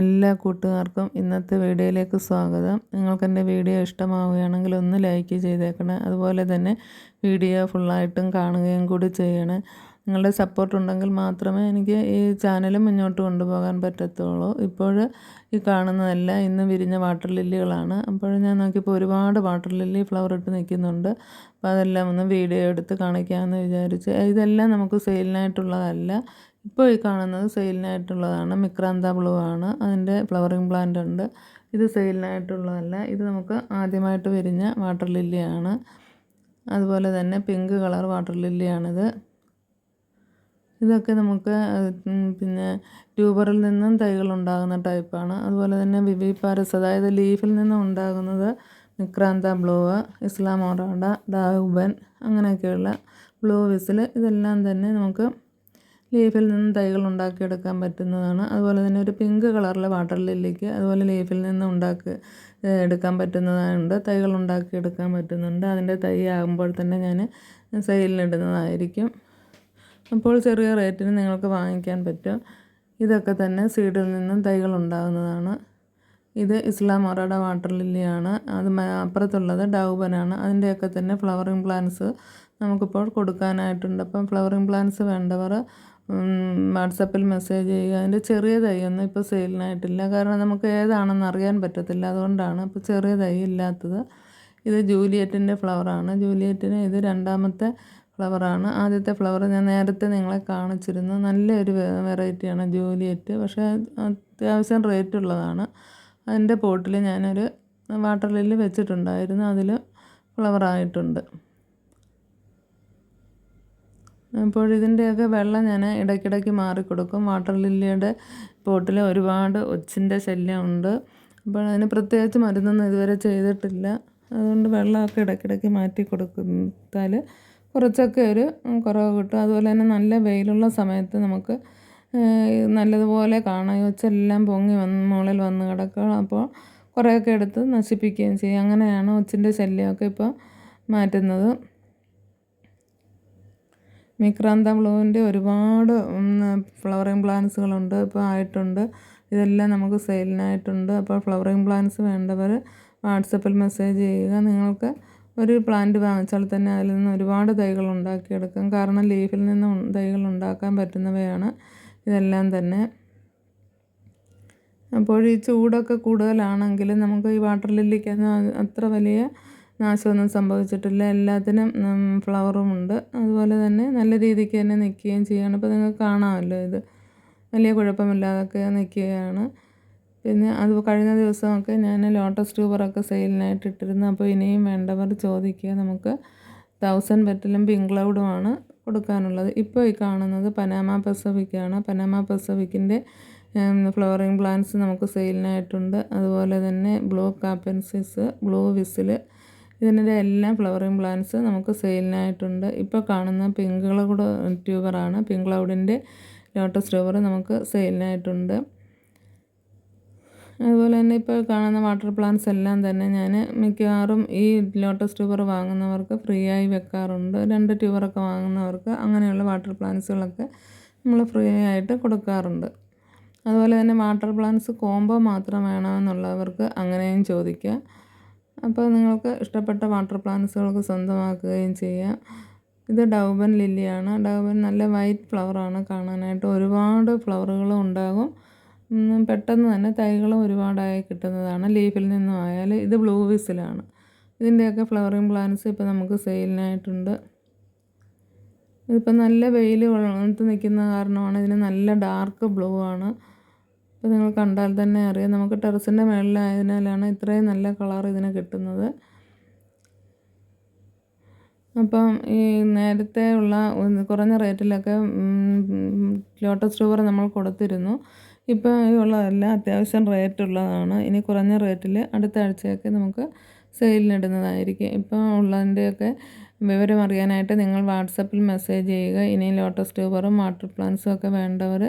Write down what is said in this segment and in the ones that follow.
എല്ലാ കൂട്ടുകാർക്കും ഇന്നത്തെ വീഡിയോയിലേക്ക് സ്വാഗതം. നിങ്ങൾക്ക് എന്റെ വീഡിയോ ഇഷ്ടമാവുകയാണെങ്കിൽ ഒന്ന് ലൈക്ക് ചെയ്തേക്കണേ. അതുപോലെ തന്നെ വീഡിയോ ഫുള്ളായിട്ടും കാണുകയും കൂടി ചെയ്യണേ. നിങ്ങളുടെ സപ്പോർട്ട് ഉണ്ടെങ്കിൽ മാത്രമേ എനിക്ക് ഈ ചാനൽ മുന്നോട്ട് കൊണ്ടുപോകാൻ പറ്റത്തുള്ളൂ. ഇപ്പോൾ ഈ കാണുന്നതല്ല ഇന്ന് വിരിഞ്ഞ വാട്ടർ ലില്ലികളാണ് അപ്പോൾ ഞാൻ നോക്കിയപ്പോൾ ഒരുപാട് വാട്ടർ ലില്ലി ഫ്ലവർ ഇട്ട് നിൽക്കുന്നുണ്ട്. അപ്പോൾ അതെല്ലാം ഒന്ന് വീഡിയോ എടുത്ത് കാണിക്കാമെന്ന് വിചാരിച്ച്. ഇതെല്ലാം നമുക്ക് സെയിലിനായിട്ടുള്ളതല്ല ഇപ്പോൾ ഈ കാണുന്നത് സെയിലിനായിട്ടുള്ളതാണ്. മിക്രാന്ത ബ്ലൂ ആണ് അതിന്റെ ഫ്ലവറിങ് പ്ലാന്റ് ഉണ്ട്. ഇത് സെയിലിനായിട്ടുള്ളതല്ല. ഇത് നമുക്ക് ആദ്യമായിട്ട് വിരിഞ്ഞ വാട്ടർ ലില്ലിയാണ്. അതുപോലെ തന്നെ പിങ്ക് കളർ വാട്ടർ ലില്ലിയാണിത്. ഇതൊക്കെ നമുക്ക് പിന്നെ ട്യൂബറിൽ നിന്നും തൈകൾ ഉണ്ടാകുന്ന ടൈപ്പാണ്. അതുപോലെ തന്നെ വിവി പാരസ് അതായത് ലീഫിൽ നിന്നും ഉണ്ടാകുന്നത് മിക്രാന്ത ബ്ലൂവ് ഇസ്ലാം ഒറാഡ ഡാഹുബൻ അങ്ങനെയൊക്കെയുള്ള ബ്ലൂ വിസിൽ ഇതെല്ലാം തന്നെ നമുക്ക് ലീഫിൽ നിന്ന് തൈകൾ ഉണ്ടാക്കിയെടുക്കാൻ പറ്റുന്നതാണ്. അതുപോലെ തന്നെ ഒരു പിങ്ക് കളറിലെ വാട്ടർ ലില്ലിക്ക് അതുപോലെ ലീഫിൽ നിന്ന് ഉണ്ടാക്കി എടുക്കാൻ പറ്റുന്നതുണ്ട് തൈകൾ ഉണ്ടാക്കിയെടുക്കാൻ പറ്റുന്നുണ്ട്. അതിന്റെ തൈ ആകുമ്പോൾ തന്നെ ഞാൻ സെയിലിനിടുന്നതായിരിക്കും അപ്പോൾ ചെറിയ റേറ്റിന് നിങ്ങൾക്ക് വാങ്ങിക്കാൻ പറ്റും. ഇതൊക്കെ തന്നെ സീഡിൽ നിന്നും തൈകൾ ഉണ്ടാകുന്നതാണ്. ഇത് ഇസ്ലാം ഒറയുടെ വാട്ടർ ലില്ലിയാണ് അത് അപ്പുറത്തുള്ളത് ഡൗബനാണ്. അതിന്റെയൊക്കെ തന്നെ ഫ്ലവറിങ് പ്ലാന്റ്സ് നമുക്കിപ്പോൾ കൊടുക്കാനായിട്ടുണ്ട്. അപ്പം ഫ്ലവറിങ് പ്ലാന്റ്സ് വേണ്ടവർ വാട്സപ്പിൽ മെസ്സേജ് ചെയ്യുക. അതിന്റെ ചെറിയ തൈയൊന്നും ഇപ്പോൾ സെയിലിനായിട്ടില്ല. കാരണം നമുക്ക് ഏതാണെന്ന് അറിയാൻ പറ്റത്തില്ല. അതുകൊണ്ടാണ് ഇപ്പോൾ ചെറിയ തൈ ഇല്ലാത്തത്. ഇത് ജൂലിയറ്റിന്റെ ഫ്ലവറാണ്. ജൂലിയറ്റിന് ഇത് രണ്ടാമത്തെ ഫ്ലവറാണ്. ആദ്യത്തെ ഫ്ലവർ ഞാൻ നേരത്തെ നിങ്ങളെ കാണിച്ചിരുന്നു. നല്ലൊരു വെറൈറ്റിയാണ് ജൂലിയറ്റ്. പക്ഷേ അത്യാവശ്യം റേറ്റ് ഉള്ളതാണ് അതിന്റെ പോട്ടിൽ ഞാനൊരു വാട്ടർ ലില്ലി വെച്ചിട്ടുണ്ടായിരുന്നു. അതിൽ ഫ്ലവറായിട്ടുണ്ട്. അപ്പോൾ ഇതിന്റെയൊക്കെ വെള്ളം ഞാൻ ഇടയ്ക്കിടയ്ക്ക് മാറിക്കൊടുക്കും. വാട്ടർ ലില്ലിയുടെ പോട്ടിൽ ഒരുപാട് ഒച്ചിന്റെ ശല്യമുണ്ട്. അപ്പോൾ അതിന് പ്രത്യേകിച്ച് മരുന്നൊന്നും ഇതുവരെ ചെയ്തിട്ടില്ല. അതുകൊണ്ട് വെള്ളമൊക്കെ ഇടയ്ക്കിടയ്ക്ക് മാറ്റി കൊടുത്താൽ കുറച്ചൊക്കെ ഒരു കുറവ് കിട്ടും. അതുപോലെ തന്നെ നല്ല വെയിലുള്ള സമയത്ത് നമുക്ക് നല്ലതുപോലെ കാണാൻ ഒച്ചെല്ലാം പൊങ്ങി വന്ന് മുകളിൽ വന്ന് കിടക്കുക. അപ്പോൾ കുറേയൊക്കെ എടുത്ത് നശിപ്പിക്കുകയും ചെയ്യും. അങ്ങനെയാണ് ഒച്ചിന്റെ ശല്യമൊക്കെ ഇപ്പോൾ മാറ്റുന്നത്. മിക്രാന്ത ബ്ലൂവിന്റെ ഒരുപാട് ഫ്ലവറിങ് പ്ലാന്റ്സുകളുണ്ട് ഇപ്പോൾ ആയിട്ടുണ്ട്. ഇതെല്ലാം നമുക്ക് സെയിലിനായിട്ടുണ്ട് അപ്പോൾ ഫ്ലവറിങ് പ്ലാന്റ്സ് വേണ്ടവർ വാട്സപ്പിൽ മെസ്സേജ് ചെയ്യുക. നിങ്ങൾക്ക് ഒരു പ്ലാന്റ് വാങ്ങിച്ചാൽ തന്നെ അതിൽ നിന്ന് ഒരുപാട് തൈകൾ ഉണ്ടാക്കിയെടുക്കാം. കാരണം ലീഫിൽ നിന്ന് തൈകൾ ഉണ്ടാക്കാൻ പറ്റുന്നവയാണ് ഇതെല്ലാം തന്നെ. അപ്പോൾ ഈ ചൂടൊക്കെ കൂടുതലാണെങ്കിൽ നമുക്ക് ഈ വാട്ടർ ലില്ലിക്കൊന്നും അത്ര വലിയ നാശമൊന്നും സംഭവിച്ചിട്ടില്ല. എല്ലാത്തിനും ഫ്ലവറുമുണ്ട് അതുപോലെ തന്നെ നല്ല രീതിക്ക് തന്നെ നിൽക്കുകയും ചെയ്യുകയാണ് ഇപ്പോൾ നിങ്ങൾക്ക് കാണാമല്ലോ ഇത്. വലിയ കുഴപ്പമില്ലാതൊക്കെ നിൽക്കുകയാണ് പിന്നെ അത് കഴിഞ്ഞ ദിവസമൊക്കെ ഞാൻ ലോട്ടസ് ട്യൂബറൊക്കെ സെയിലിനായിട്ട് ഇട്ടിരുന്നു. അപ്പോൾ ഇനിയും വേണ്ടവർ ചോദിക്കുക. നമുക്ക് തൗസൻഡ് പെറ്റലും പിങ്ക് ക്ലൗഡുമാണ് കൊടുക്കാനുള്ളത്. ഇപ്പോൾ ഈ കാണുന്നത് പനാമ പസഫിക്കാണ് പനാമ പസഫിക്കിന്റെ ഫ്ലവറിങ് പ്ലാന്റ്സ് നമുക്ക് സെയിലിനായിട്ടുണ്ട് അതുപോലെ തന്നെ ബ്ലൂ കാപ്പൻസിസ് ബ്ലൂ വിസിൽ ഇതിന്റെ എല്ലാ ഫ്ലവറിങ് പ്ലാന്റ്സ് നമുക്ക് സെയിലിനായിട്ടുണ്ട് ഇപ്പോൾ കാണുന്ന പിങ്ക് ക്ലൗഡ് ട്യൂബറാണ്. പിങ്ക് ക്ലൗഡിന്റെ ലോട്ടസ് ട്യൂബർ നമുക്ക് സെയിലിനായിട്ടുണ്ട് അതുപോലെ തന്നെ ഇപ്പോൾ കാണുന്ന വാട്ടർ പ്ലാന്റ്സ് എല്ലാം തന്നെ ഞാൻ മിക്കവാറും ഈ ലോട്ടസ് ട്യൂബർ വാങ്ങുന്നവർക്ക് ഫ്രീ ആയി വെക്കാറുണ്ട്. രണ്ട് ട്യൂബറൊക്കെ വാങ്ങുന്നവർക്ക് അങ്ങനെയുള്ള വാട്ടർ പ്ലാന്റ്സുകളൊക്കെ നമ്മൾ ഫ്രീ ആയിട്ട് കൊടുക്കാറുണ്ട്. അതുപോലെ തന്നെ വാട്ടർ പ്ലാന്റ്സ് കോംബോ മാത്രം വേണമെന്നുള്ളവർക്ക് അങ്ങനെയും ചോദിക്കാം. അപ്പോൾ നിങ്ങൾക്ക് ഇഷ്ടപ്പെട്ട വാട്ടർ പ്ലാന്റ്സുകൾക്ക് സ്വന്തമാക്കുകയും ചെയ്യാം. ഇത് ഡൗബൻ ലില്ലിയാണ്. ഡൗബൻ നല്ല വൈറ്റ് ഫ്ലവറാണ് കാണാനായിട്ട്. ഒരുപാട് ഫ്ലവറുകളും ഉണ്ടാകും. പെട്ടെന്ന് തന്നെ തൈകളും ഒരുപാടായി കിട്ടുന്നതാണ്. ലീഫിൽ നിന്നും ആയാൽ ഇത് ബ്ലൂ വിസിലാണ്. ഇതിന്റെയൊക്കെ ഫ്ലവറിങ് പ്ലാന്റ്സ് ഇപ്പോൾ നമുക്ക് സെയിലിനായിട്ടുണ്ട്. ഇതിപ്പോൾ നല്ല വെയിൽ നിൽക്കുന്ന കാരണമാണ്. ഇതിന് നല്ല ഡാർക്ക് ബ്ലൂ ആണ്. അപ്പോൾ നിങ്ങൾ കണ്ടാൽ തന്നെ അറിയാം. നമുക്ക് ടെറസിന്റെ മുകളിലായതിനാലാണ് ഇത്രയും നല്ല കളർ ഇതിന് കിട്ടുന്നത്. അപ്പം ഈ നേരത്തെ ഉള്ള കുറഞ്ഞ റേറ്റിലൊക്കെ ലോട്ടസ് ട്യൂബർ നമ്മൾ കൊടുത്തിരുന്നു. ഇപ്പോൾ ഉള്ളതെല്ലാം അത്യാവശ്യം റേറ്റ് ഉള്ളതാണ്. ഇനി കുറഞ്ഞ റേറ്റിൽ അടുത്ത ആഴ്ചയൊക്കെ നമുക്ക് സെയിലിനിടുന്നതായിരിക്കും ഇപ്പോൾ ഉള്ളതിന്റെയൊക്കെ വിവരം അറിയാനായിട്ട് നിങ്ങൾ വാട്സപ്പിൽ മെസ്സേജ് ചെയ്യുക. ഇനി ലോട്ടസ് ട്യൂബറും വാട്ടർ പ്ലാന്റ്സും ഒക്കെ വേണ്ടവർ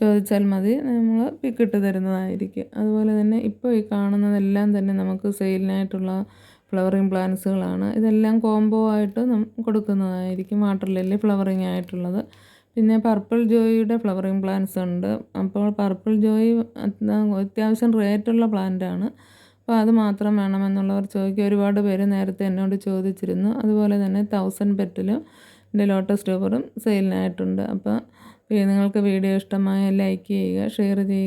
ചോദിച്ചാൽ മതി. നമ്മൾ പിക്കിട്ട് തരുന്നതായിരിക്കും. അതുപോലെ തന്നെ ഇപ്പോൾ ഈ കാണുന്നതെല്ലാം തന്നെ നമുക്ക് സെയിലിനായിട്ടുള്ള ഫ്ലവറിങ് പ്ലാന്റ്സുകളാണ്. ഇതെല്ലാം കോംബോ ആയിട്ട് കൊടുക്കുന്നതായിരിക്കും. വാട്ടർ ലില്ലി ഫ്ലവറിങ് ആയിട്ടുള്ളത്. പിന്നെ പർപ്പിൾ ജോയിയുടെ ഫ്ലവറിങ് പ്ലാന്റ്സ് ഉണ്ട്. അപ്പോൾ പർപ്പിൾ ജോയി അത്യാവശ്യം റേറ്റുള്ള പ്ലാന്റാണ്. അപ്പോൾ അത് മാത്രം വേണമെന്നുള്ളവർ ചോദിക്കുക ഒരുപാട് പേര് നേരത്തെ എന്നോട് ചോദിച്ചിരുന്നു. അതുപോലെ തന്നെ തൗസൻഡ് പെറ്റിലും എന്റെ ലോട്ടസ് ട്യൂബറും സെയിലിനായിട്ടുണ്ട് അപ്പോൾ നിങ്ങൾക്ക് വീഡിയോ ഇഷ്ടമായ ലൈക്ക് ചെയ്യുക ഷെയർ ചെയ്യുക.